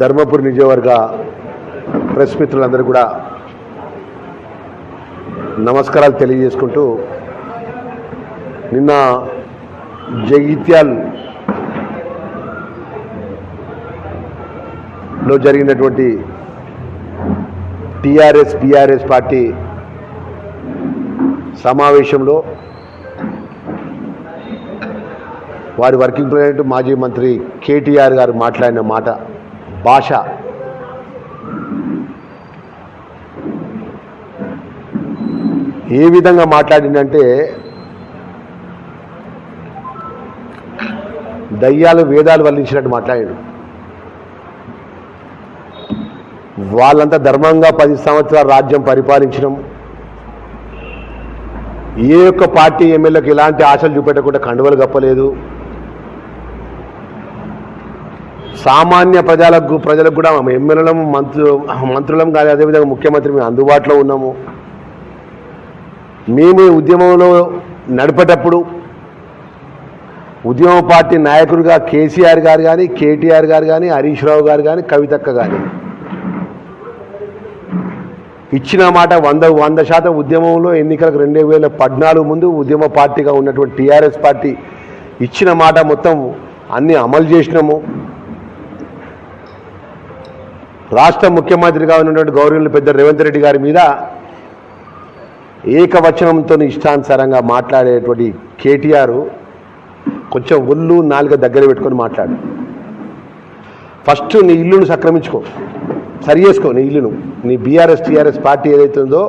ధర్మపురి నియోజకవర్గ ప్రెస్ మిత్రులందరూ కూడా నమస్కారాలు తెలియజేసుకుంటూ నిన్న జగిత్యాల్లో జరిగినటువంటి టిఆర్ఎస్ బీఆర్ఎస్ పార్టీ సమావేశంలో వారి వర్కింగ్ ప్రెసిడెంట్ మాజీ మంత్రి కేటీఆర్ గారు మాట్లాడిన మాట భాష. ఏ విధంగా మాట్లాడిందంటే దయ్యాలు వేదాలు వల్లించినట్టు మాట్లాడాడు. వాళ్ళంతా ధర్మంగా పది సంవత్సరాల రాజ్యం పరిపాలించడం ఏ ఒక్క పార్టీ ఎమ్మెల్యేకి ఎలాంటి ఆశలు చూపెట్టకుండా కండువలు కప్పలేదు సామాన్య ప్రజలకు ప్రజలకు కూడా ఎమ్మెల్యేలం మంత్రు మంత్రులం కానీ అదేవిధంగా ముఖ్యమంత్రి మేము అందుబాటులో ఉన్నాము. మేము ఉద్యమంలో నడిపేటప్పుడు ఉద్యమ పార్టీ నాయకుడిగా కేసీఆర్ గారు కానీ కేటీఆర్ గారు కానీ హరీష్ రావు గారు కానీ కవితక్క కానీ ఇచ్చిన మాట వంద వంద శాతం ఉద్యమంలో ఎన్నికలకు రెండు వేల పద్నాలుగు ముందు ఉద్యమ పార్టీగా ఉన్నటువంటి టీఆర్ఎస్ పార్టీ ఇచ్చిన మాట మొత్తం అన్నీ అమలు చేసినాము. రాష్ట్ర ముఖ్యమంత్రిగా ఉన్నటువంటి గౌరవులు పెద్ద రేవంత్ రెడ్డి గారి మీద ఏకవచనంతో ఇష్టానుసారంగా మాట్లాడేటువంటి కేటీఆర్ కొంచెం ఒళ్ళు నాలుగ దగ్గర పెట్టుకొని మాట్లాడు. ఫస్ట్ నీ ఇల్లును సక్రమించుకో. సరి చేసుకో నీ ఇల్లును. నీ బీఆర్ఎస్ టీఆర్ఎస్ పార్టీ ఏదైతే ఉందో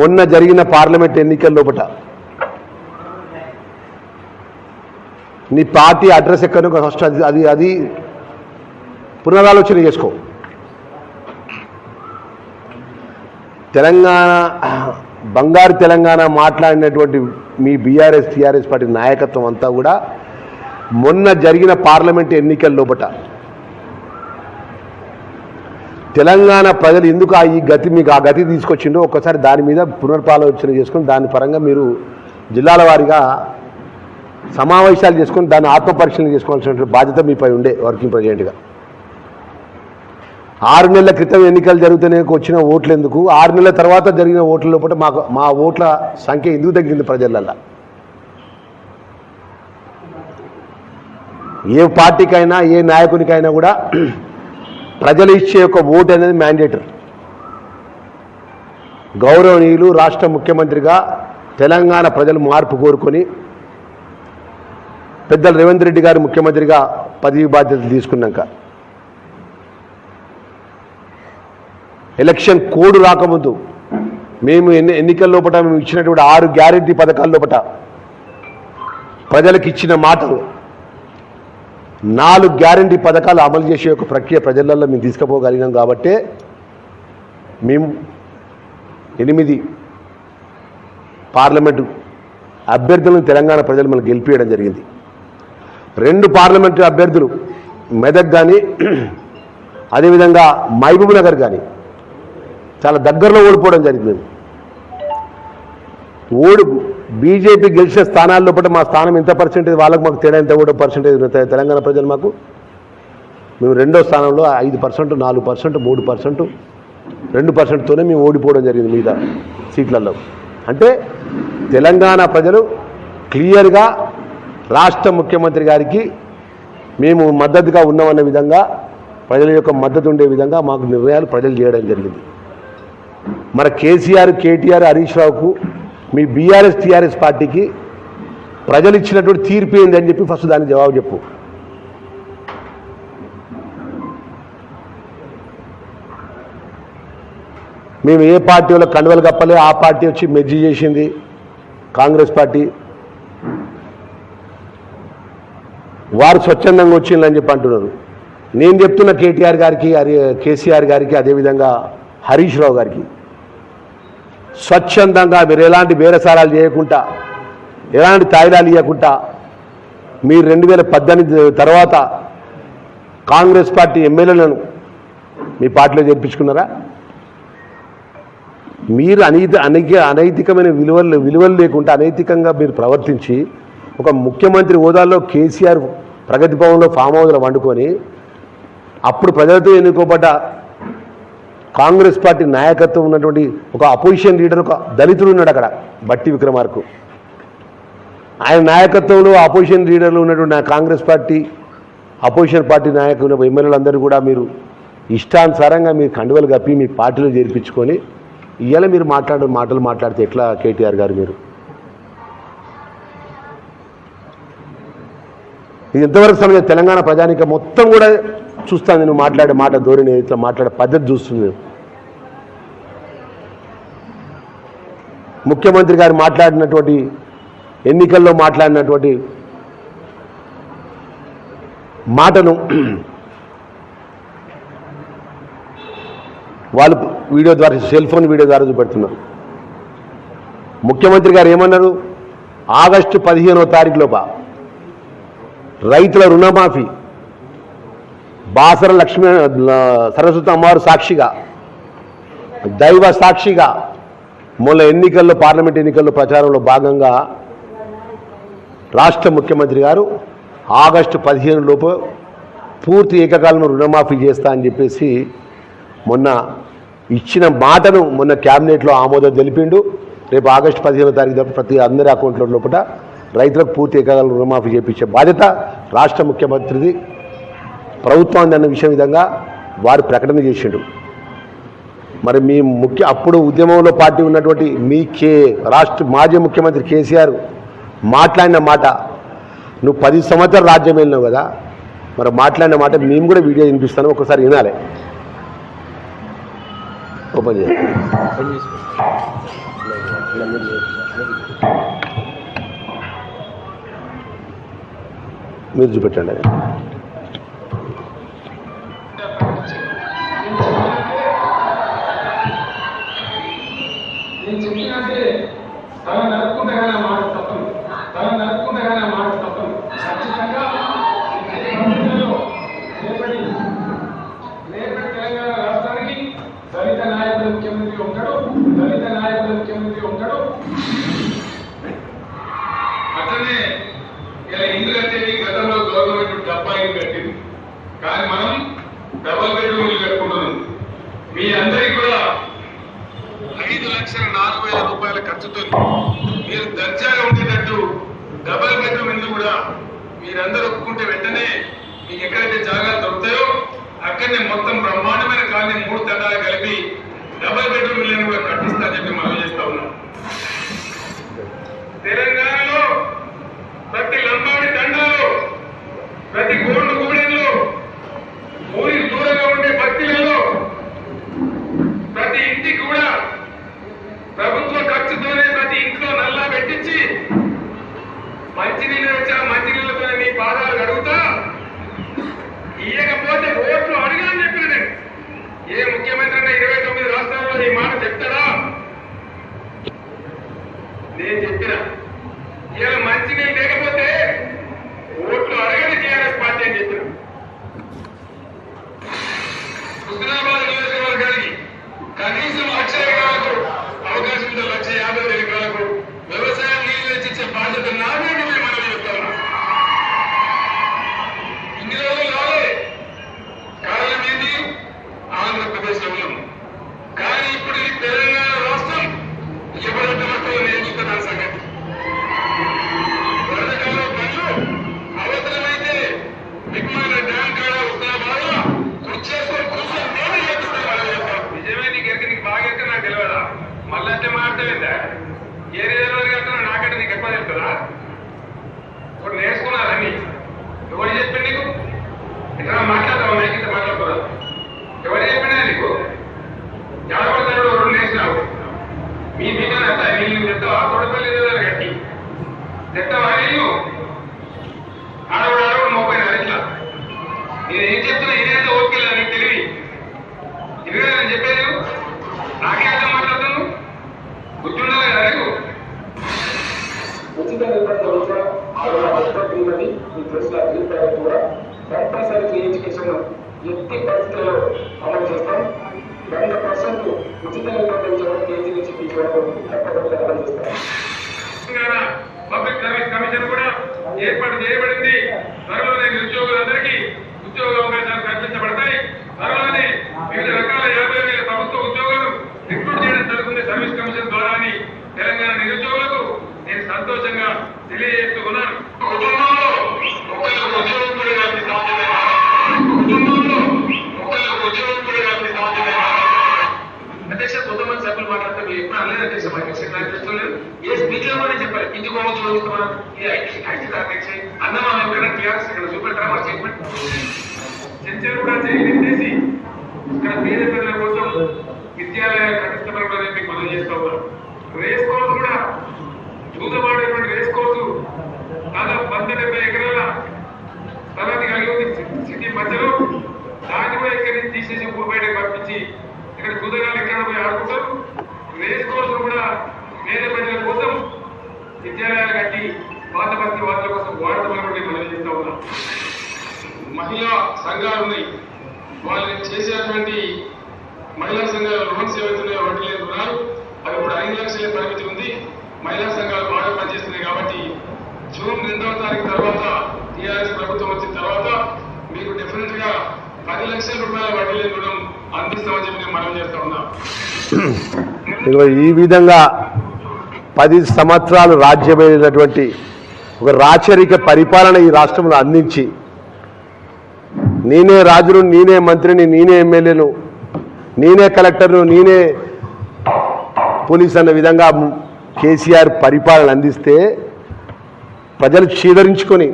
మొన్న జరిగిన పార్లమెంట్ ఎన్నికల లోపట. నీ పార్టీ అడ్రస్ ఎక్కడో ఫస్ట్ అది అది అది పునరాలోచన చేసుకో. తెలంగాణ బంగారు తెలంగాణ మాట్లాడినటువంటి మీ బీఆర్ఎస్ టీఆర్ఎస్ పార్టీ నాయకత్వం అంతా కూడా మొన్న జరిగిన పార్లమెంట్ ఎన్నికల లోపట. తెలంగాణ ప్రజలు ఎందుకు ఆ ఈ గతి మీకు ఆ గతి తీసుకొచ్చిండో ఒక్కసారి దాని మీద పునర్పాలోచన చేసుకుని దాని పరంగా మీరు జిల్లాల వారీగా సమావేశాలు చేసుకొని దాన్ని ఆత్మపరీక్షలు చేసుకోవాల్సినటువంటి బాధ్యత మీపై ఉండే వర్కింగ్ ప్రెసిడెంట్గా. ఆరు నెలల క్రితం ఎన్నికలు జరుగుతూనే వచ్చిన ఓట్లు ఎందుకు? ఆరు నెలల తర్వాత జరిగిన ఓట్ల లోపల మాకు మా ఓట్ల సంఖ్య ఎందుకు తగ్గింది ప్రజలల్లో? ఏ పార్టీకైనా ఏ నాయకునికైనా కూడా ప్రజలు ఇచ్చే ఒక ఓటు అనేది మ్యాండేటరీ. గౌరవనీయులు రాష్ట్ర ముఖ్యమంత్రిగా తెలంగాణ ప్రజలు మార్పు కోరుకొని పెద్దలు రేవంత్ రెడ్డి గారు ముఖ్యమంత్రిగా పదవి బాధ్యతలు తీసుకున్నాక ఎలక్షన్ కోడ్ రాకముందు మేము ఎన్ని ఎన్నికల లోపల మేము ఇచ్చినటువంటి ఆరు గ్యారెంటీ పథకాల లోపల ప్రజలకు ఇచ్చిన మాటలు నాలుగు గ్యారెంటీ పథకాలు అమలు చేసే ఒక ప్రక్రియ ప్రజలలో మేము తీసుకుపోగలిగినాం కాబట్టే మేము ఎనిమిది పార్లమెంటు అభ్యర్థులను తెలంగాణ ప్రజలు మనం గెలిపించడం జరిగింది. రెండు పార్లమెంటు అభ్యర్థులు మెదక్ కానీ అదేవిధంగా మహబూబ్ నగర్ కానీ చాలా దగ్గరలో ఓడిపోవడం జరిగింది. ఓడి బీజేపీ గెలిచిన స్థానాల్లో పట్ల మా స్థానం ఎంత పర్సెంటేజ్ వాళ్ళకి మాకు తేడా ఎంత కూడా పర్సెంటేజ్ తెలంగాణ ప్రజలు మాకు. మేము రెండో స్థానంలో ఐదు పర్సెంట్ నాలుగు పర్సెంట్ మూడు పర్సెంట్ రెండు పర్సెంట్తోనే మేము ఓడిపోవడం జరిగింది మిగతా సీట్లలో. అంటే తెలంగాణ ప్రజలు క్లియర్గా రాష్ట్ర ముఖ్యమంత్రి గారికి మేము మద్దతుగా ఉన్నామన్న విధంగా ప్రజల యొక్క మద్దతు ఉండే విధంగా మాకు నిర్ణయాలు ప్రజలు చేయడం జరిగింది. మన కేసీఆర్ కేటీఆర్ హరీష్ రావుకు మీ బీఆర్ఎస్ టీఆర్ఎస్ పార్టీకి ప్రజలు ఇచ్చినటువంటి తీర్పు ఏంది అని చెప్పి ఫస్ట్ దాని జవాబు చెప్పు. మేము ఏ పార్టీ వాళ్ళ కండువలు కప్పలే ఆ పార్టీ వచ్చి మెజ్జి చేసింది కాంగ్రెస్ పార్టీ. వారు స్వచ్ఛందంగా వచ్చిందని చెప్పి అంటున్నారు. నేను చెప్తున్న కేటీఆర్ గారికి హరి కేసీఆర్ గారికి అదేవిధంగా హరీష్ రావు గారికి స్వచ్ఛందంగా మీరు ఎలాంటి బేరసారాలు చేయకుండా ఎలాంటి తాయిలాలు ఇవ్వకుండా మీరు రెండు వేల పద్దెనిమిది తర్వాత కాంగ్రెస్ పార్టీ ఎమ్మెల్యేలను మీ పార్టీలో చేర్పించుకున్నారా? మీరు అనైతి అనైక అనైతికమైన విలువలు విలువలు లేకుండా అనైతికంగా మీరు ప్రవర్తించి ఒక ముఖ్యమంత్రి హోదాలో కేసీఆర్ ప్రగతి భవన్లో ఫామ్ హౌస్లో వండుకొని అప్పుడు ప్రజలతో ఎన్నుకోబడ్డ కాంగ్రెస్ పార్టీ నాయకత్వం ఉన్నటువంటి ఒక అపోజిషన్ లీడర్ ఒక దళితుడు ఉన్నాడు అక్కడ బట్టి విక్రమార్కు. ఆయన నాయకత్వంలో అపోజిషన్ లీడర్లు ఉన్నటువంటి కాంగ్రెస్ పార్టీ అపోజిషన్ పార్టీ నాయకులు ఎమ్మెల్యేలందరూ కూడా మీరు ఇష్టానుసారంగా మీరు కండువలు కప్పి మీ పార్టీలో చేర్పించుకొని ఇవాళ మీరు మాట్లాడే మాటలు మాట్లాడితే ఎట్లా కేటీఆర్ గారు మీరు? ఇది ఎంతవరకు సమయం? తెలంగాణ ప్రజానిక మొత్తం కూడా చూస్తాను నేను మాట్లాడే మాట ధోరణి ఇట్లా మాట్లాడే పద్ధతి చూస్తుంది నేను. ముఖ్యమంత్రి గారు మాట్లాడినటువంటి ఎన్నికల్లో మాట్లాడినటువంటి మాటను వాళ్ళు వీడియో ద్వారా సెల్ ఫోన్ వీడియో ద్వారా చూపెడుతున్నారు. ముఖ్యమంత్రి గారు ఏమన్నారు? ఆగస్టు పదిహేనో తారీఖు లోప రైతుల రుణమాఫీ బాసర లక్ష్మీ సరస్వతి అమ్మవారు సాక్షిగా దైవ సాక్షిగా మొన్న ఎన్నికల్లో పార్లమెంట్ ఎన్నికల్లో ప్రచారంలో భాగంగా రాష్ట్ర ముఖ్యమంత్రి గారు ఆగస్టు పదిహేను లోపు పూర్తి ఏకకాలంలో రుణమాఫీ చేస్తా అని చెప్పేసి మొన్న ఇచ్చిన మాటను మొన్న క్యాబినెట్లో ఆమోదం తెలిపిండు. రేపు ఆగస్టు పదిహేనో తారీఖు తప్ప ప్రతి అందరి అకౌంట్ల లోపల రైతులకు పూర్తి ఏకకాలం రుణమాఫీ చేపించే బాధ్యత రాష్ట్ర ముఖ్యమంత్రిది. ప్రభుత్వాన్ని అన్న విషయం విధంగా వారు ప్రకటన చేసిండు. మరి మీ ముఖ్య అప్పుడు ఉద్యమంలో పార్టీ ఉన్నటువంటి మీ కే రాష్ట్ర మాజీ ముఖ్యమంత్రి కేసీఆర్ మాట్లాడిన మాట నువ్వు పది సంవత్సరాలు రాజ్యం వెళ్ళినావు కదా మరి మాట్లాడిన మాట మేము కూడా వీడియో వినిపిస్తాను ఒకసారి వినాలి. ఓపెన్ చేయాలి మీరు చూపెట్టండి. తల నరుక్కుంటే కానీ మాట తప్పను తల నరుక్కుంటే కానీ మాట తప్పను ఖచ్చితంగా రేపటి రేపటి తెలంగాణ రాష్ట్రానికి దళిత నాయకుడు ముఖ్యమంత్రి ఉంటాడు దళిత నాయకుడు ముఖ్యమంత్రి ఉంటాడు అట్లనే ఇలా గతంలో గవర్నమెంట్ డబ్బా ఇల్లు కట్టింది. కానీ మనం డబల్ బెడ్రూమ్ ఇల్లు కట్టుకుంటున్నాం. మీ అందరికీ కూడా ఐదు లక్షల నాలుగు వేల రూపాయల ఖర్చుతో మీరు దర్జాగా ఉండేటట్టు డబల్ బెడ్రూమ్ ఇల్లు కూడా మీరందరూ ఒప్పుకుంటే వెంటనే మీకు ఎక్కడైతే జాగాలు దొరుకుతాయో అక్కడనే మొత్తం బ్రహ్మాండమైన కాలనీ మూడు తండాలు కలిపి డబల్ బెడ్రూమ్ ఇల్లు కూడా కట్టిస్తా అధ్యక్ష కొంతమంది సభ్యులు మాట్లాడితే మీరు ఎప్పుడు అనలేదు అధ్యక్ష మాకు ఎక్సెట్ అనిపిస్తలేదు ఏ స్పీచ్లో కూడా చెప్పారు. ఇందుకు పోవచ్చు చూపిస్తున్నాం ఇది ఐటీ అధ్యక్ష అన్నమా ఎక్కడ టీఆర్ఎస్ ఇక్కడ చూపెట్టరా మా చెప్పండి. చర్చలు కూడా చేయలేసి ఇక్కడ పేద పిల్లల కోసం విద్యాలయాలు కట్టిస్తున్నారు మీకు మనం చేస్తా ఉన్నారు రేస్ కోర్సు కూడా చూదబాడేటువంటి రేస్ కోర్సు దాదాపు వంద డెబ్బై ఎకరాల స్థలాన్ని కలిగి ఉంది. సిటీ మధ్యలో దాన్ని కూడా ఇక్కడి నుంచి తీసేసి ఊరు బయటకు పంపించి ఇక్కడ కుదరాలు ఎక్కడ పోయి ఆడుకుంటారు రేస్ కోసం కూడా పేద ప్రజల కోసం విద్యాలయాలు కట్టి పాత భక్తి వాదుల కోసం వాడతామని మనం చెప్తా ఉన్నాం. మహిళా సంఘాలు ఉన్నాయి. వాళ్ళు చేసేటువంటి మహిళా సంఘాలు లోన్స్ ఏవైతున్నాయో వాటి లేదు అవి ఇప్పుడు ఐదు లక్షల పరిమితి ఉంది. మహిళా సంఘాలు బాగా పనిచేస్తున్నాయి కాబట్టి జూన్ రెండవ తారీఖు తర్వాత టీఆర్ఎస్ ప్రభుత్వం వచ్చిన తర్వాత మీకు డెఫినెట్గా పది లక్షల రూపాయల వడ్డీ లేని రుణం అందిస్తామని చెప్పి మనం చేస్తా ఇదిగో ఈ విధంగా పది సంవత్సరాలు రాజ్యమైనటువంటి ఒక రాచరిక పరిపాలన ఈ రాష్ట్రంలో అందించి నేనే రాజును నేనే మంత్రిని నేనే ఎమ్మెల్యేను నేనే కలెక్టర్ను నేనే పోలీస్ అన్న విధంగా కేసీఆర్ పరిపాలన అందిస్తే ప్రజలు చీదరించుకొని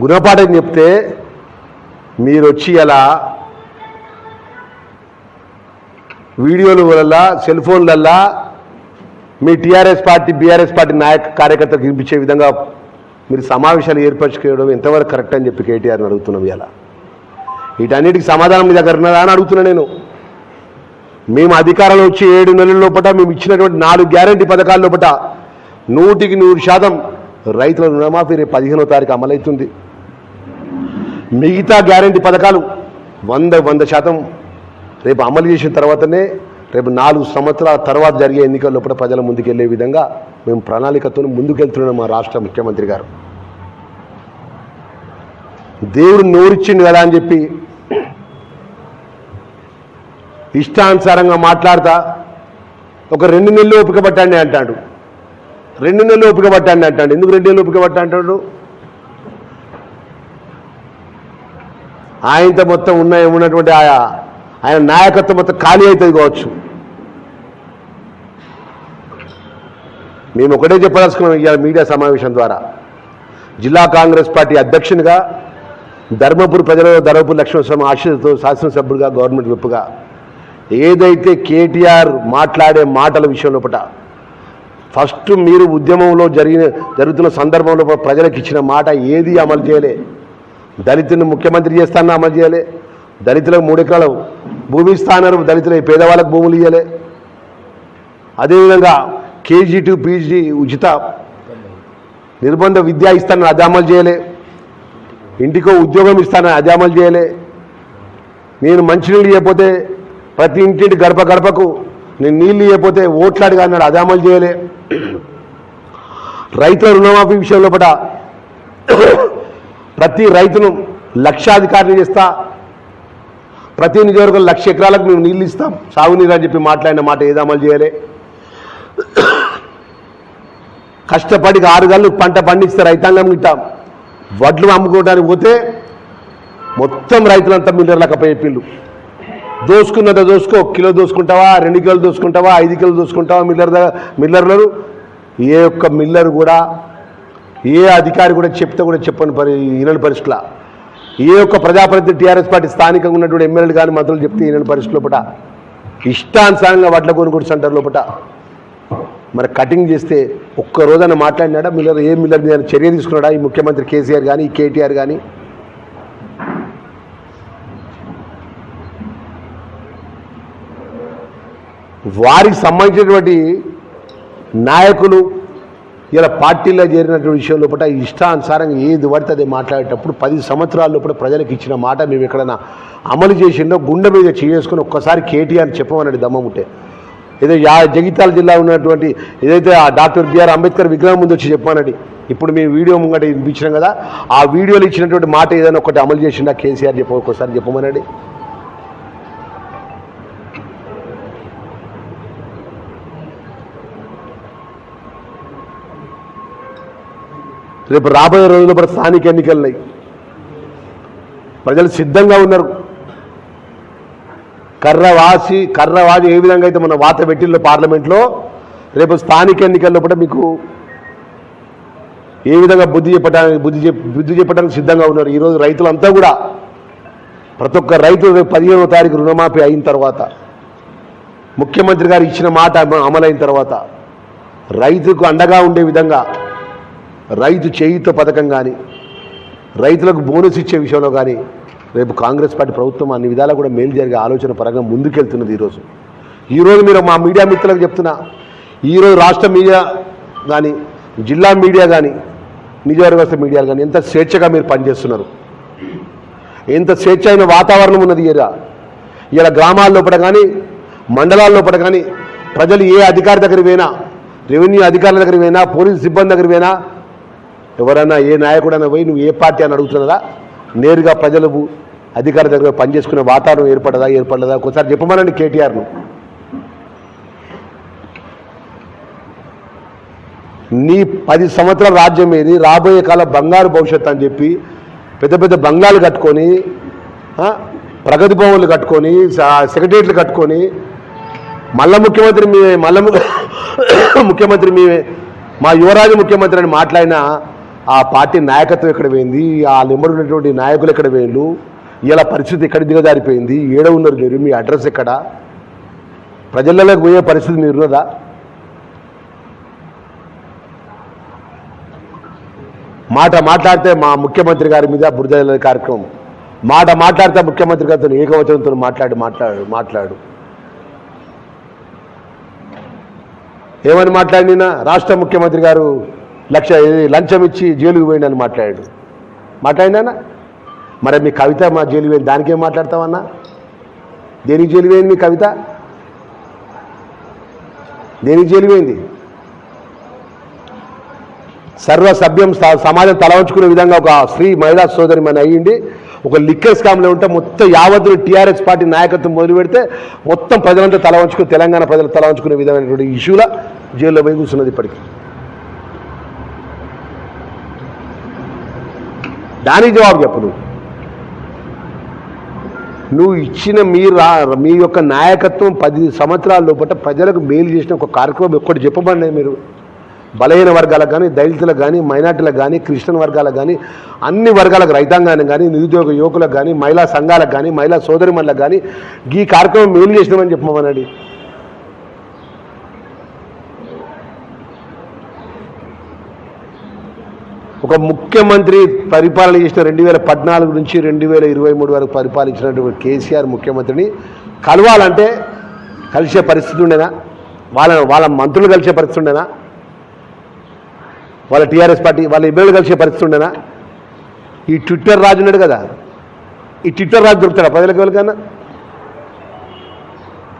గుణపాఠం చెప్తే మీరు వచ్చి ఎలా వీడియోల వల్ల సెల్ ఫోన్లల్లా మీ టీఆర్ఎస్ పార్టీ బీఆర్ఎస్ పార్టీ నాయక కార్యకర్తలకు వినిపించే విధంగా మీరు సమావేశాలు ఏర్పరచుకోవడం ఎంతవరకు కరెక్ట్ అని చెప్పి కేటీఆర్ని అడుగుతున్నాం ఇలా వీటన్నిటికి సమాధానం మీ దగ్గర ఉన్నదా అని అడుగుతున్నా నేను. మేము అధికారంలో వచ్చి ఏడు నెలల లోపల మేము ఇచ్చినటువంటి నాలుగు గ్యారంటీ పథకాల లోపల నూటికి నూరు శాతం రైతుల రుణమాఫీ రేపు పదిహేనో తారీఖు అమలవుతుంది. మిగతా గ్యారంటీ పథకాలు వంద వంద శాతం రేపు అమలు చేసిన తర్వాతనే రేపు నాలుగు సంవత్సరాల తర్వాత జరిగే ఎన్నికల్లో కూడా ప్రజల ముందుకెళ్ళే విధంగా మేము ప్రణాళికతో ముందుకెళ్తున్నాం మా రాష్ట్ర ముఖ్యమంత్రి గారు. దేవుడు నోరిచ్చిండు కదా అని చెప్పి ఇష్టానుసారంగా మాట్లాడతా ఒక రెండు నెలలు ఓపిక పట్టండి అంటాడు. రెండు నెలలు ఓపిక పట్టండి అంటాడు. ఎందుకు రెండు నెలలు ఓపిక పట్ట ఆయనతో మొత్తం ఉన్న ఉన్నటువంటి ఆయా ఆయన నాయకత్వం మొత్తం ఖాళీ అవుతుంది కావచ్చు. మేము ఒకటే చెప్పదలుచుకున్నాం ఇవాళ మీడియా సమావేశం ద్వారా. జిల్లా కాంగ్రెస్ పార్టీ అధ్యక్షునిగా ధర్మపురి ప్రజలలో ధర్మపురి లక్ష్మణస్వామి ఆశీస్సుతో శాసనసభ్యుడిగా గవర్నమెంట్ విప్పుగా ఏదైతే కేటీఆర్ మాట్లాడే మాటల విషయంలో పట ఫస్ట్ మీరు ఉద్యమంలో జరిగిన జరుగుతున్న సందర్భంలో ప్రజలకు ఇచ్చిన మాట ఏది అమలు చేయలే. దళితుని ముఖ్యమంత్రి చేస్తాను అమలు చేయలే. దళితులకు మూడు ఎకరాలు భూమి స్థానాలు దళితుల పేదవాళ్ళకు భూములు ఇవ్వలే అదేవిధంగా కేజీ టు పీజీ ఉచిత నిర్బంధ విద్య ఇస్తానని అది అమలు చేయలే. ఇంటికో ఉద్యోగం ఇస్తానని అది అమలు చేయలే. నేను మంచినీళ్ళు ఇవ్వకపోతే ప్రతి ఇంటింటి గడప గడపకు నేను నీళ్ళు ఇవ్వకపోతే ఓట్లాడుగా అన్నాడు. అది అమలు చేయలే. రైతుల రుణమాఫీ విషయంలో పట ప్రతి రైతును లక్షాధికారిని చేస్తా ప్రతి నియోజకవర్గం లక్ష ఎకరాలకు మేము నీళ్ళు ఇస్తాం. సాగునీరు అని చెప్పి మాట్లాడిన మాట ఏది అమలు చేయలే. కష్టపడి ఆరు గళ్ళు పంట పండిస్తే రైతాంగం ఇట్టాం వడ్లు అమ్ముకోవడానికి పోతే మొత్తం రైతులంతా మిల్లర్లకు చెప్పిండు దోసుకున్నంత దోసుకో కిలో దోసుకుంటావా రెండు కిలోలు దోసుకుంటావా ఐదు కిలోలు దోసుకుంటావా మిల్లర్ మిల్లర్లు ఏ ఒక్క మిల్లర్ కూడా ఏ అధికారి కూడా చెప్తే కూడా చెప్పని పరి ఈనని పరిస్థితుల. ఏ ఒక్క ప్రజాప్రతినిధి టీఆర్ఎస్ పార్టీ స్థానికంగా ఉన్నటువంటి ఎమ్మెల్యేలు కానీ మంత్రులు చెప్తే ఈనని పరిస్థితుల లోపల ఇష్టానుసారంగా వడ్ల కొనుగోలు సెంటర్ లోపల మరి కటింగ్ చేస్తే ఒక్క రోజున మాట్లాడినాడా? మిల్లర్ ఏ మిల్లర్ మీద చర్య తీసుకున్నాడా? ఈ ముఖ్యమంత్రి కేసీఆర్ కానీ కేటీఆర్ కానీ వారికి సంబంధించినటువంటి నాయకులు ఇలా పార్టీలో చేరినటువంటి విషయం లోపల ఇష్టానుసారంగా ఏది పడితే అది మాట్లాడేటప్పుడు పది సంవత్సరాల లోపల ప్రజలకు ఇచ్చిన మాట మేము ఎక్కడైనా అమలు చేసిండో గుండె మీద చేసుకుని ఒక్కసారి కేటీఆర్ చెప్పమన్నాడు దమ్మం ఉంటే. ఏదో యా జగిత్యాల జిల్లా ఉన్నటువంటి ఏదైతే ఆ డాక్టర్ బిఆర్ అంబేద్కర్ విగ్రహం ముందు వచ్చి చెప్పానండి ఇప్పుడు మేము వీడియో ముంగట వినిపించినాం కదా ఆ వీడియోలో ఇచ్చినటువంటి మాట ఏదైనా ఒకటి అమలు చేసిండా కేసీఆర్ చెప్ప ఒక్కసారి చెప్పమనండి. రేపు రాబోయే రోజుల్లో కూడా స్థానిక ఎన్నికలున్నాయి ప్రజలు సిద్ధంగా ఉన్నారు. కర్ర వాసి కర్ర వాసి ఏ విధంగా అయితే మన వాత పెట్టిల్లో పార్లమెంట్లో రేపు స్థానిక ఎన్నికల్లో కూడా మీకు ఏ విధంగా బుద్ధి చెప్పడానికి బుద్ధి చెప్ బుద్ధి చెప్పడానికి సిద్ధంగా ఉన్నారు. ఈరోజు రైతులంతా కూడా ప్రతి ఒక్క రైతు రేపు పదిహేనవ తారీఖు రుణమాఫీ అయిన తర్వాత ముఖ్యమంత్రి గారు ఇచ్చిన మాట అమలైన తర్వాత రైతుకు అండగా ఉండే విధంగా రైతు చేయుత పథకం కానీ రైతులకు బోనస్ ఇచ్చే విషయంలో కానీ రేపు కాంగ్రెస్ పార్టీ ప్రభుత్వం అన్ని విధాలా కూడా మేలు జరిగే ఆలోచన పరంగా ముందుకెళ్తున్నది ఈరోజు. ఈరోజు మీరు మా మీడియా మిత్రులకు చెప్తున్నా ఈరోజు రాష్ట్ర మీడియా కానీ జిల్లా మీడియా కానీ నిజవర్గస్థ మీడియాలు కానీ ఎంత స్వేచ్ఛగా మీరు పనిచేస్తున్నారు. ఎంత స్వేచ్ఛ అయిన వాతావరణం ఉన్నది ఇలా ఇలా గ్రామాల లోపల కానీ మండలాల లోపల కానీ ప్రజలు ఏ అధికారి దగ్గర పోయినా రెవెన్యూ అధికారుల దగ్గర పోయినా పోలీస్ సిబ్బంది దగ్గర పోయినా ఎవరైనా ఏ నాయకుడైనా పోయి నువ్వు ఏ పార్టీ అని అడుగుతున్నదా? నేరుగా ప్రజలు అధికారి దగ్గర పనిచేసుకునే వాతావరణం ఏర్పడదా ఏర్పడదా ఒకసారి చెప్పమనండి కేటీఆర్ను. నీ పది సంవత్సరాల రాజ్యం ఏది? రాబోయే కాల బంగారు భవిష్యత్తు అని చెప్పి పెద్ద పెద్ద బంగాలు కట్టుకొని ప్రగతి భవన్లు కట్టుకొని స- సెక్రటరియట్లు కట్టుకొని మళ్ళా ముఖ్యమంత్రి మీ మళ్ళా ముఖ్యమంత్రి మీ మా యువరాజు ముఖ్యమంత్రి అని మాట్లాడిన ఆ పార్టీ నాయకత్వం ఎక్కడ పోయింది? ఆ నెంబర్ ఉన్నటువంటి నాయకులు ఎక్కడ పోయిండు ఇలా పరిస్థితి ఎక్కడ దిగజారిపోయింది? ఏడ ఉన్నారు మీరు మీ అడ్రస్ ఎక్కడ? ప్రజలలోకి పోయే పరిస్థితి మీరున్నదా మాట మాట్లాడితే మా ముఖ్యమంత్రి గారి మీద బురద కార్యక్రమం. మాట మాట్లాడితే ముఖ్యమంత్రి గారితో ఏకవచనంతో మాట్లాడి మాట్లాడు మాట్లాడు. ఏమని మాట్లాడినా రాష్ట్ర ముఖ్యమంత్రి గారు లక్ష లంచం ఇచ్చి జైలుకు పోయిండని మాట్లాడాడు. మాట్లాడినా మరి మీ కవిత మా జైలు పోయింది. దానికేం మాట్లాడతామన్నా దేనికి జైలు పోయింది మీ కవిత? దేనికి జైలు పోయింది? సర్వ సభ్యం స- సమాజం తల వంచుకునే విధంగా ఒక స్త్రీ మహిళా సోదరి మన అయ్యింది. ఒక లిక్కర్ స్కామ్లో ఉంటే మొత్తం యావత్తులు టీఆర్ఎస్ పార్టీ నాయకత్వం మొదలు పెడితే మొత్తం ప్రజలంతా తల వంచుకుని తెలంగాణ ప్రజలు తల వంచుకునే విధమైనటువంటి ఇష్యూల జైల్లో పోయి కూర్చున్నది ఇప్పటికి. దానికి జవాబు చెప్పు నువ్వు. నువ్వు ఇచ్చిన మీ రా మీ యొక్క నాయకత్వం పది సంవత్సరాల లోపల ప్రజలకు మేలు చేసిన ఒక కార్యక్రమం ఒక్కటి చెప్పబండి మీరు. బలహీన వర్గాలకు కానీ దళితులకు కానీ మైనార్టీలకు కానీ క్రిస్టియన్ వర్గాలకు కానీ అన్ని వర్గాలకు రైతాంగానికి కానీ నిరుద్యోగ యువకులకు కానీ మహిళా సంఘాలకు కానీ మహిళా సోదరిమణులకు కానీ ఈ కార్యక్రమం మేలు చేసినామని చెప్పమనండి. ఒక ముఖ్యమంత్రి పరిపాలన చేసిన రెండు వేల పద్నాలుగు నుంచి రెండు వేల ఇరవై మూడు వరకు పరిపాలించినటువంటి కేసీఆర్ ముఖ్యమంత్రిని కలవాలంటే కలిసే పరిస్థితి ఉండేనా? వాళ్ళ వాళ్ళ మంత్రులు కలిసే పరిస్థితి ఉండేనా? వాళ్ళ టీఆర్ఎస్ పార్టీ వాళ్ళ ఇబ్బందులు కలిసే పరిస్థితి ఉండేనా? ఈ ట్విట్టర్ రాజు ఉన్నాడు కదా ఈ ట్విట్టర్ రాజు దొరుకుతాడా ప్రజలకు వెళ్ళకన్నా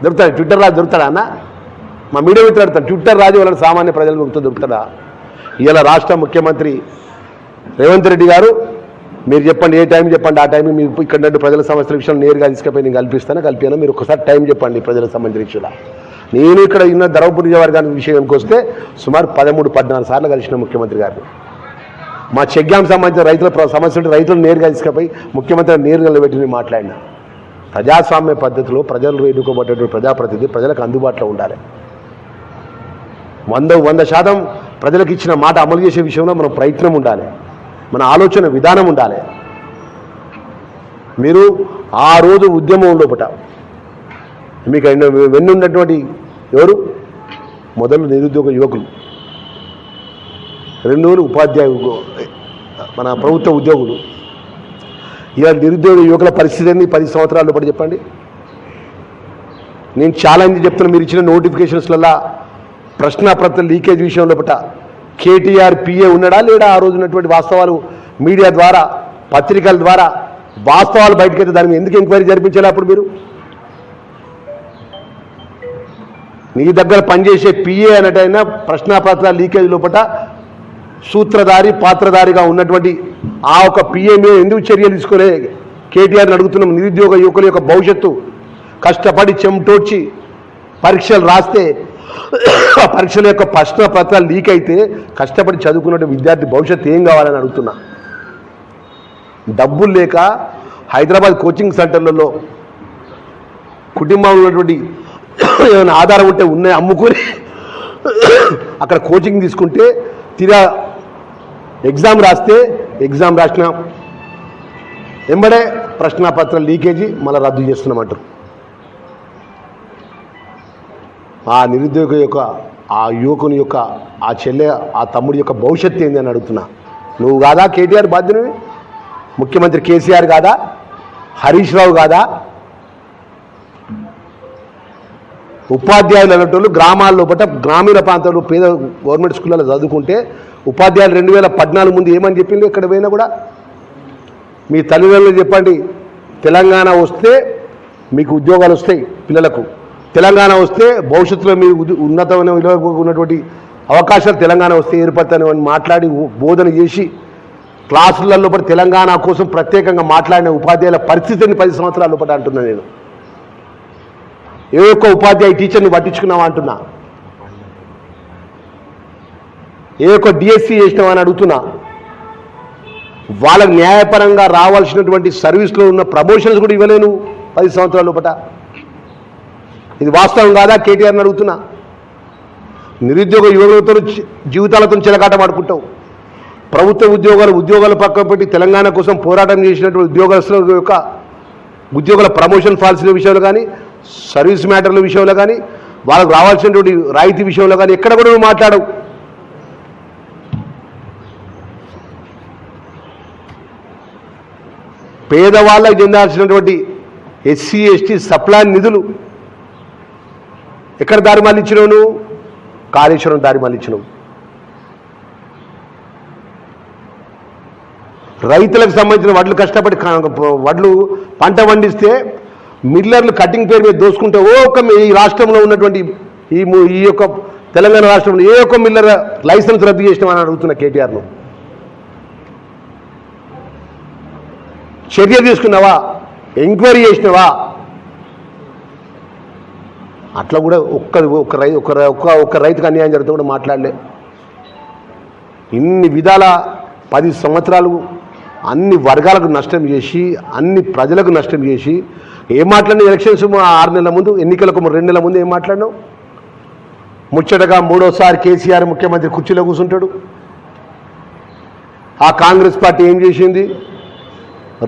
దొరుకుతాడు? ట్విట్టర్ రాజు దొరుకుతాడా అన్న? మా మీడియా మిత్రులు ట్విట్టర్ రాజు వాళ్ళ సామాన్య ప్రజలకు దొరుకుతా దొరుకుతాడా? ఇలా రాష్ట్ర ముఖ్యమంత్రి రేవంత్ రెడ్డి గారు మీరు చెప్పండి ఏ టైం చెప్పండి ఆ టైం మీకు ఇక్కడ నుండి ప్రజల సమస్యల విషయంలో నేరుగా తీసుకుపోయి నేను కల్పిస్తాను కల్పాను మీరు ఒకసారి టైం చెప్పండి ప్రజల సంబంధించిన విషయంలో. నేను ఇక్కడ ఉన్న ధర్మపురి నియోజకవర్గానికి విషయానికి వస్తే సుమారు పదమూడు పద్నాలుగు సార్లు కలిసిన ముఖ్యమంత్రి గారిని. మా చెగ్గాం సంబంధించిన రైతుల సమస్యలు సమస్య ఉంటే రైతులు నేరుగా తీసుకుపోయి ముఖ్యమంత్రి నేరుగా నిలబెట్టి నేను మాట్లాడినా. ప్రజాస్వామ్య పద్ధతిలో ప్రజలు ఎన్నుకోబడ్డటువంటి ప్రజాప్రతినిధి ప్రజలకు అందుబాటులో ఉండాలి. వంద వంద శాతం ప్రజలకు ఇచ్చిన మాట అమలు చేసే విషయంలో మనం ప్రయత్నం ఉండాలి. మన ఆలోచన విధానం ఉండాలి. మీరు ఆ రోజు ఉద్యమం లోపట మీకు ఎన్నో- వెన్నున్నటువంటి ఎవరు? మొదలు నిరుద్యోగ యువకులు. రెండు ఉపాధ్యాయ మన ప్రభుత్వ ఉద్యోగులు. ఇలా నిరుద్యోగ యువకుల పరిస్థితి ఏంది? పది సంవత్సరాల లోపల చెప్పండి. నేను ఛాలెంజ్ చెప్తున్నా మీరు ఇచ్చిన నోటిఫికేషన్స్లలో ప్రశ్నాపత్ర లీకేజ్ విషయం లోపల కేటీఆర్ పిఏ ఉన్నాడా లేడా? ఆ రోజు ఉన్నటువంటి వాస్తవాలు మీడియా ద్వారా పత్రికల ద్వారా వాస్తవాలు బయటకైతే దాని మీద ఎందుకు ఎంక్వైరీ జరిపించాలి అప్పుడు మీరు? నీ దగ్గర పనిచేసే పిఏ అన్నట్టయినా ప్రశ్నాపత్ర లీకేజ్ లోపల సూత్రధారి పాత్రధారిగా ఉన్నటువంటి ఆ ఒక పిఏ మీద ఎందుకు చర్యలు తీసుకోలే? కేటీఆర్ని అడుగుతున్నాం నిరుద్యోగ యువకుల యొక్క భవిష్యత్తు. కష్టపడి చెమటోడ్చి పరీక్షలు రాస్తే ఆ పరీక్షల యొక్క ప్రశ్న పత్రాలు లీక్ అయితే కష్టపడి చదువుకున్న విద్యార్థి భవిష్యత్తు ఏం కావాలని అడుగుతున్నా. డబ్బులు లేక హైదరాబాద్ కోచింగ్ సెంటర్లలో కుటుంబంలో ఉన్నటువంటి ఏమైనా ఆధారం ఉంటే ఉన్నాయి అమ్ముకొని అక్కడ కోచింగ్ తీసుకుంటే తీరా ఎగ్జామ్ రాస్తే ఎగ్జామ్ రాసిన ఎంబడే ప్రశ్నాపత్రం లీకేజీ మళ్ళీ రద్దు చేస్తున్నామంటారు. ఆ నిరుద్యోగ యొక్క ఆ యువకుని యొక్క ఆ చెల్లె ఆ తమ్ముడి యొక్క భవిష్యత్తు ఏంది అని అడుగుతున్నా. నువ్వు కాదా కేటీఆర్ బాధ్యునివి? ముఖ్యమంత్రి కేసీఆర్ కాదా? హరీష్ రావు కాదా? ఉపాధ్యాయులు అనేటోళ్ళు గ్రామాల్లో బట్ట గ్రామీణ ప్రాంతాల్లో పేద గవర్నమెంట్ స్కూళ్ళలో చదువుకుంటే ఉపాధ్యాయులు రెండు వేల పద్నాలుగు ముందు ఏమని చెప్పింది ఎక్కడ పోయినా కూడా? మీ తల్లిదండ్రులు చెప్పండి తెలంగాణ వస్తే మీకు ఉద్యోగాలు వస్తాయి పిల్లలకు. తెలంగాణ వస్తే భవిష్యత్తులో మీ ఉన్నతమైన విలువ ఉన్నటువంటి అవకాశాలు తెలంగాణ వస్తే ఏర్పడతాయని మాట్లాడి బోధన చేసి క్లాసులలో లోపల తెలంగాణ కోసం ప్రత్యేకంగా మాట్లాడిన ఉపాధ్యాయుల పరిస్థితిని పది సంవత్సరాల లోపల అంటున్నా నేను. ఏ ఒక్క ఉపాధ్యాయ టీచర్ని పట్టించుకున్నావా అంటున్నా. ఏ ఒక్క డిఎస్సి చేసినావా అని అడుగుతున్నా. వాళ్ళకు న్యాయపరంగా రావాల్సినటువంటి సర్వీస్లో ఉన్న ప్రమోషన్స్ కూడా ఇవ్వలేను పది సంవత్సరాల లోపల. ఇది వాస్తవం కాదా? కేటీఆర్ని అడుగుతున్నా. నిరుద్యోగ యువకులతో జీవితాలతో చిలకాటం ఆడుకుంటావు. ప్రభుత్వ ఉద్యోగాలు ఉద్యోగాలు పక్కన పెట్టి తెలంగాణ కోసం పోరాటం చేసినటువంటి ఉద్యోగస్తుల యొక్క ఉద్యోగుల ప్రమోషన్ పాలసీల విషయంలో కానీ సర్వీస్ మ్యాటర్ల విషయంలో కానీ వాళ్ళకు రావాల్సినటువంటి రాయితీ విషయంలో కానీ ఎక్కడ కూడా నువ్వు మాట్లాడవు. పేదవాళ్ళకు చెందాల్సినటువంటి ఎస్సీ ఎస్టీ సప్లాన్ నిధులు ఎక్కడ దారి మళ్ళించినావు నువ్వు? కాళేశ్వరం దారి మళ్ళించినావు రైతులకు సంబంధించిన వడ్లు కష్టపడి వడ్లు పంట పండిస్తే మిల్లర్లు కటింగ్ పేరు మీద దోసుకుంటే ఓ ఈ రాష్ట్రంలో ఉన్నటువంటి ఈ ఈ యొక్క తెలంగాణ రాష్ట్రంలో ఏ ఒక్క మిల్లర్ లైసెన్స్ రద్దు చేసినామని అడుగుతున్న కేటీఆర్ను చర్య తీసుకున్నావా? ఎంక్వైరీ చేసినావా? అట్లా కూడా ఒక్క ఒక్క రై ఒక ఒక్క ఒక్క రైతుకు అన్యాయం జరిగితే కూడా మాట్లాడలే. ఇన్ని విధాల పది సంవత్సరాలు అన్ని వర్గాలకు నష్టం చేసి అన్ని ప్రజలకు నష్టం చేసి ఏం మాట్లాడిన ఎలక్షన్స్ ఆరు నెలల ముందు ఎన్నికలకు రెండు నెలల ముందు ఏం మాట్లాడినావు? ముచ్చటగా మూడోసారి కేసీఆర్ ముఖ్యమంత్రి కుర్చీలో కూర్చుంటాడు ఆ కాంగ్రెస్ పార్టీ ఏం చేసింది?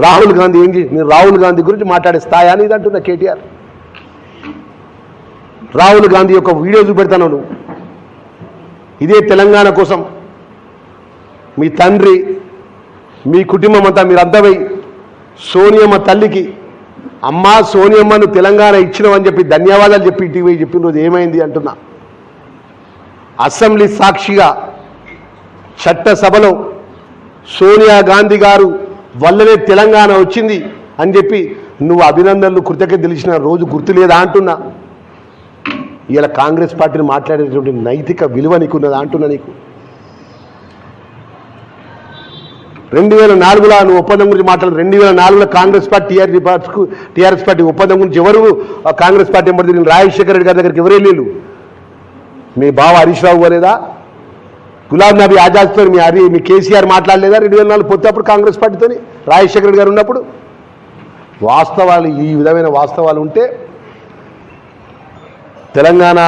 రాహుల్ గాంధీ ఏం చేసి రాహుల్ గాంధీ గురించి మాట్లాడే స్థాయి అని ఇది అంటున్నా కేటీఆర్. రాహుల్ గాంధీ యొక్క వీడియో చూపెడతాను ఇదే తెలంగాణ కోసం మీ తండ్రి మీ కుటుంబం అంతా మీరు అర్థమై సోనియమ్మ తల్లికి అమ్మా సోనియమ్మను తెలంగాణ ఇచ్చినవని చెప్పి ధన్యవాదాలు చెప్పి ఇటీవై చెప్పిన రోజు ఏమైంది? అంటున్నా. అసెంబ్లీ సాక్షిగా చట్టసభలో సోనియా గాంధీ గారు వల్లనే తెలంగాణ వచ్చింది అని చెప్పి నువ్వు అభినందనలు కృతజ్ఞత తెలిసిన రోజు గుర్తులేదా అంటున్నా. ఇలా కాంగ్రెస్ పార్టీని మాట్లాడేటువంటి నైతిక విలువ నీకున్నదా అంటున్నా నీకు. రెండు వేల నాలుగులో నువ్వు ఒప్పందం గురించి మాట్లాడు. రెండు వేల నాలుగులో కాంగ్రెస్ పార్టీ టీఆర్ఎస్ పార్టీకు టీఆర్ఎస్ పార్టీ ఒప్పందం గురించి ఎవరు ఆ కాంగ్రెస్ పార్టీ ఎంబడి తిరిగిన రాజశేఖర రెడ్డి గారి దగ్గరికి ఎవరే లేరు మీ బావ హరీష్ రావు పోలేదా? గులాబ్ నబీ ఆజాద్తో మీ హరి మీ కేసీఆర్ మాట్లాడలేదా రెండు వేల నాలుగు పొత్తప్పుడు కాంగ్రెస్ పార్టీతోని? రాజశేఖర రెడ్డి గారు ఉన్నప్పుడు? వాస్తవాలు ఈ విధమైన వాస్తవాలు ఉంటే తెలంగాణ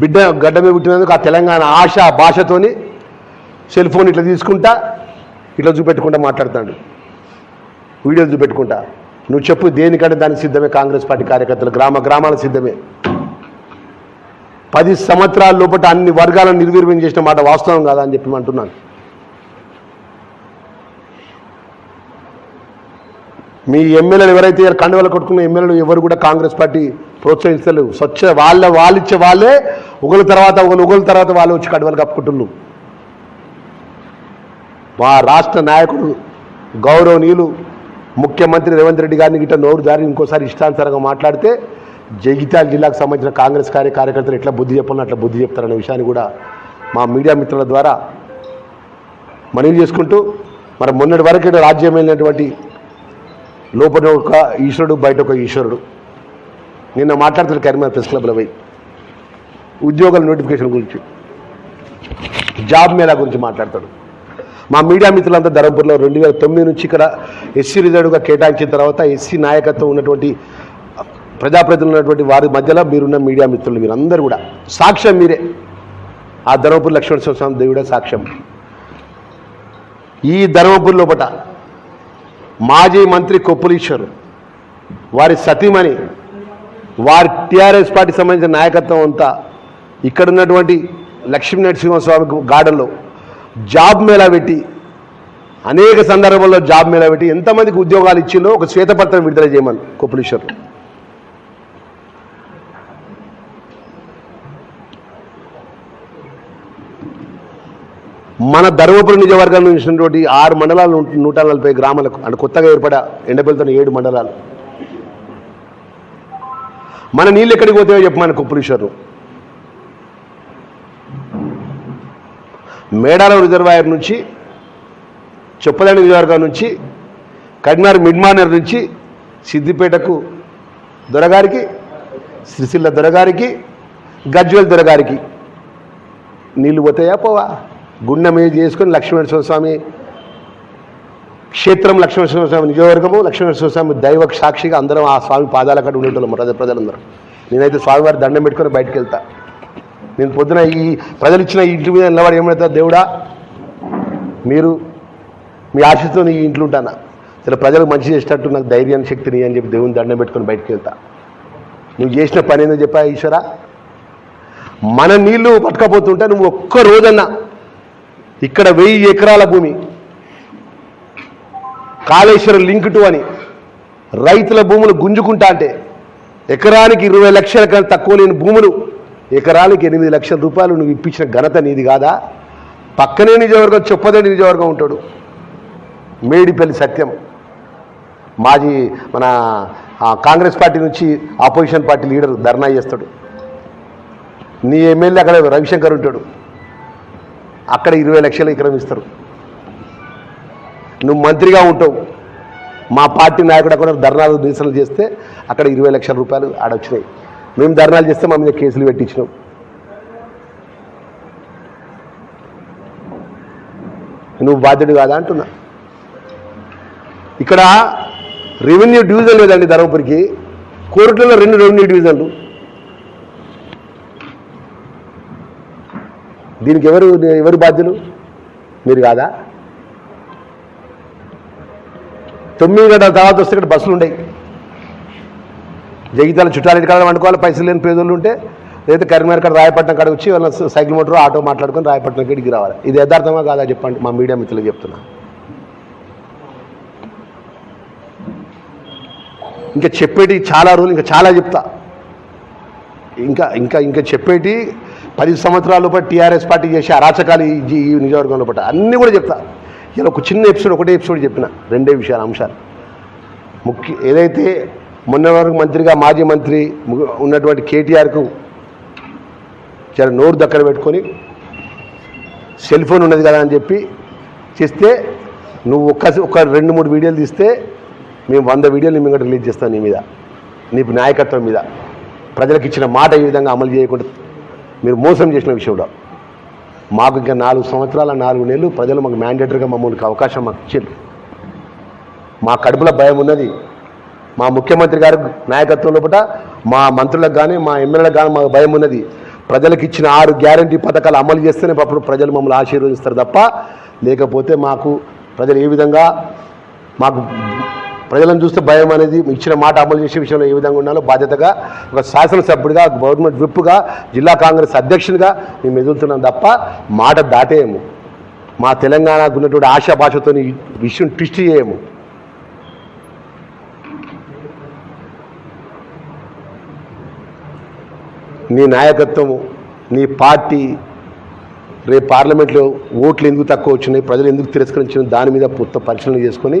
బిడ్డ గడ్డ మీద పుట్టినందుకు ఆ తెలంగాణ ఆశ భాషతోని సెల్ ఫోన్ ఇట్లా తీసుకుంటా ఇట్లా చూపెట్టుకుంటా మాట్లాడుతాడు. వీడియోలు చూపెట్టుకుంటా. నువ్వు చెప్పు దేనికంటే దానికి సిద్ధమే కాంగ్రెస్ పార్టీ కార్యకర్తలు? గ్రామ గ్రామాల సిద్ధమే. పది సంవత్సరాల లోపల అన్ని వర్గాలను నిర్వీర్యం చేసిన మాట వాస్తవం కాదా అని చెప్పి అంటున్నాను. మీ ఎమ్మెల్యేలు ఎవరైతే కండువలు కొట్టుకున్న ఎమ్మెల్యేలు ఎవరు కూడా కాంగ్రెస్ పార్టీ ప్రోత్సహిస్తలేవు స్వచ్ఛ వాళ్ళ వాళ్ళు ఇచ్చే వాళ్ళే ఒకరి తర్వాత ఒకరు ఒకరి తర్వాత వాళ్ళు వచ్చి కండువలు కప్పుకుంటున్నారు. మా రాష్ట్ర నాయకుడు గౌరవనీయులు ముఖ్యమంత్రి రేవంత్ రెడ్డి గారిని గిట్ట నోరు జారి ఇంకోసారి ఇష్టానుసారంగా మాట్లాడితే జగిత్యాల జిల్లాకు సంబంధించిన కాంగ్రెస్ కార్య కార్యకర్తలు ఎట్లా బుద్ధి చెప్పాలని అట్లా బుద్ధి చెప్తారనే విషయాన్ని కూడా మా మీడియా మిత్రుల ద్వారా మనవి చేసుకుంటూ మరి మొన్నటి వరకు రాజ్యమైనటువంటి లోపల ఒక ఈశ్వరుడు బయట ఒక ఈశ్వరుడు. నిన్న మాట్లాడుతున్న కరీంనగర్ ప్రెస్ క్లబ్లో పోయి ఉద్యోగాల నోటిఫికేషన్ గురించి జాబ్ మేళా గురించి మాట్లాడతాడు. మా మీడియా మిత్రులంతా ధర్మపూర్లో రెండు వేల తొమ్మిది నుంచి ఇక్కడ ఎస్సీ రిజర్వ్గా కేటాయించిన తర్వాత ఎస్సీ నాయకత్వం ఉన్నటువంటి ప్రజాప్రతినిధులు ఉన్నటువంటి వారి మధ్యలో మీరున్న మీడియా మిత్రులు మీరందరూ కూడా సాక్ష్యం మీరే. ఆ ధర్మపురి లక్ష్మణ స్వామి దేవుడే సాక్ష్యం. ఈ ధర్మపూర్ లోపట మాజీ మంత్రి కొప్పులీశ్వరు వారి సతీమణి వారి టీఆర్ఎస్ పార్టీ సంబంధించిన నాయకత్వం అంతా ఇక్కడ ఉన్నటువంటి లక్ష్మీ నరసింహస్వామి గార్డెన్లో జాబ్ మేళా పెట్టి అనేక సందర్భాల్లో జాబ్ మేళా పెట్టి ఎంతమందికి ఉద్యోగాలు ఇచ్చిందో ఒక శ్వేతపత్రం విడుదల చేయమని కొప్పులీశ్వర్ మన ధర్మపురం నియోజకవర్గం నుంచి ఆరు మండలాలు నూట నలభై గ్రామాలకు అంటే కొత్తగా ఏర్పడ ఎండపల్లితో ఏడు మండలాలు. మన నీళ్ళు ఎక్కడికి పోతాయో చెప్పమని కుప్పలీశ్వరు మేడారం రిజర్వాయర్ నుంచి చొప్పదండి నియోజకవర్గం నుంచి కరీంనగర్ మిడ్మానర్ నుంచి సిద్దిపేటకు దొరగారికి సిరిసిల్ల దొరగారికి గజ్వేల్ దొరగారికి. నీళ్ళు పోతాయా పోవా? గుండె మీద చేసుకొని లక్ష్మీనరసింహ స్వామి క్షేత్రం లక్ష్మీనరసింహ స్వామి నియోజకవర్గము లక్ష్మీనరసింహ దైవ సాక్షిగా అందరం ఆ స్వామి పాదాల కట్టు ఉండేటోళ్ళం ప్రజ ప్రజలందరూ. నేనైతే స్వామివారి దండం పెట్టుకొని బయటకు వెళ్తా. నేను పొద్దున ఈ ప్రజలు ఇచ్చిన ఇంటి మీద నిలబడి ఏమవుతా దేవుడా మీరు మీ ఆశతో నీ ఇంట్లో ఉంటానా? ఇలా ప్రజలకు మంచి చేసేటట్టు నాకు ధైర్యాన్ని శక్తిని అని చెప్పి దేవుని దండం పెట్టుకొని బయటకు వెళ్తా. నువ్వు చేసిన పని ఏందో చెప్పా ఈశ్వరా? మన నీళ్ళు పట్టుకపోతుంటే నువ్వు ఒక్క రోజన్నా ఇక్కడ వెయ్యి ఎకరాల భూమి కాళేశ్వరం లింక్ టు అని రైతుల భూములు గుంజుకుంటా అంటే ఎకరానికి ఇరవై లక్షల కన్నా తక్కువ లేని భూములు. ఎకరానికి ఎనిమిది లక్షల రూపాయలు నువ్వు ఇప్పించిన ఘనత నీది కాదా? పక్కనే నిజవర్గం చొప్పదండి నిజవర్గం ఉంటాడు. మేడిపల్లి సత్యం. మాజీ మన కాంగ్రెస్ పార్టీ నుంచి ఆపోజిషన్ పార్టీ లీడర్ ధర్నా చేస్తాడు. నీ ఎమ్మెల్యే అక్కడ రవిశంకర్ ఉంటాడు. అక్కడ ఇరవై లక్షలు విక్రమిస్తారు ఇస్తారు. నువ్వు మంత్రిగా ఉంటావు. మా పార్టీ నాయకుడు అక్కడ ధర్నాలు నిరసనలు చేస్తే అక్కడ ఇరవై లక్షల రూపాయలు ఆడొచ్చినాయి. మేము ధర్నాలు చేస్తే మా మీద కేసులు పెట్టించినాం. నువ్వు బాధ్యుడు కాదా అంటున్నా. ఇక్కడ రెవెన్యూ డివిజన్ లేదండి ధర్మపురికి. కోర్టులలో రెండు రెవెన్యూ డివిజన్లు. దీనికి ఎవరు ఎవరు బాధ్యులు? మీరు కాదా? తొమ్మిది గంటల తర్వాత వస్తే ఇక్కడ బస్సులు ఉండేవి. జగిత్యాల చుట్టాలు కాడ వండుకోవాలి పైసలు లేని పేదోళ్ళు ఉంటే లేదా కరీంనగర్ కాడ రాయపట్నం కాడ వచ్చి వాళ్ళ సైకిల్ మోటార్ ఆటో మాట్లాడుకొని రాయపట్నం ఇడికి రావాలి. ఇది యథార్థమా కాదా చెప్పండి మా మీడియా మిత్రులకు చెప్తున్నా. ఇంకా చెప్పేటి చాలా రోజులు ఇంకా చాలా చెప్తా. ఇంకా ఇంకా ఇంకా చెప్పేటి పది సంవత్సరాల లోపల టీఆర్ఎస్ పార్టీ చేసే అరాచకాలు ఈ జీ- ఈ నియోజకవర్గం లోపల అన్నీ కూడా చెప్తా. ఇలా ఒక చిన్న ఎపిసోడ్ ఒకటే ఎపిసోడ్ చెప్పిన రెండే విషయాలు అంశాలు. ముఖ్య ఏదైతే మొన్న వరకు మంత్రిగా మాజీ మంత్రి ఉన్నటువంటి కేటీఆర్కు చాలా నోరు దక్కన పెట్టుకొని సెల్ ఫోన్ ఉన్నది కదా అని చెప్పి చేస్తే నువ్వు ఒక్క ఒక రెండు మూడు వీడియోలు తీస్తే మేము వంద వీడియోలు మేము రిలీజ్ చేస్తాం నీ మీద నీ నాయకత్వం మీద. ప్రజలకు ఇచ్చిన మాట ఈ విధంగా అమలు చేయకుండా మీరు మోసం చేసిన విషయంలో మాకు ఇంకా నాలుగు సంవత్సరాల నాలుగు నెలలు ప్రజలు మాకు మ్యాండేటరీగా మమ్మల్ని అవకాశం మాకు ఇచ్చారు మా కడుపులో భయం ఉన్నది. మా ముఖ్యమంత్రి గారి నాయకత్వంలో పూట మా మంత్రులకు కానీ మా ఎమ్మెల్యేలకు కానీ మాకు భయం ఉన్నది. ప్రజలకు ఇచ్చిన ఆరు గ్యారంటీ పథకాలు అమలు చేస్తేనే అప్పుడు ప్రజలు మమ్మల్ని ఆశీర్వదిస్తారు తప్ప లేకపోతే మాకు ప్రజలు ఏ విధంగా మాకు ప్రజలను చూస్తే భయం అనేది ఇచ్చిన మాట అమలు చేసే విషయంలో ఏ విధంగా ఉండాలో బాధ్యతగా ఒక శాసనసభ్యుడిగా గవర్నమెంట్ విప్పుగా జిల్లా కాంగ్రెస్ అధ్యక్షుడిగా మేము ఎదుగుతున్నాం తప్ప మాట దాటేయము. మా తెలంగాణకు ఉన్నటువంటి ఆశాభాషతో విషయం ట్విస్ట్ చేయము. నీ నాయకత్వము నీ పార్టీ రేపు పార్లమెంట్లో ఓట్లు ఎందుకు తక్కువ వచ్చినాయి ప్రజలు ఎందుకు తిరస్కరించిన దాని మీద మొత్తం పరిశీలన చేసుకొని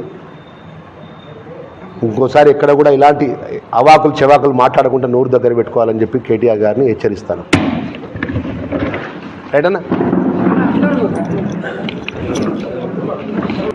ఇంకోసారి ఎక్కడ కూడా ఇలాంటి అవాకులు చెవాకులు మాట్లాడకుండా నోరు దగ్గర పెట్టుకోవాలని చెప్పి కేటీఆర్ గారిని హెచ్చరిస్తాను. రైట్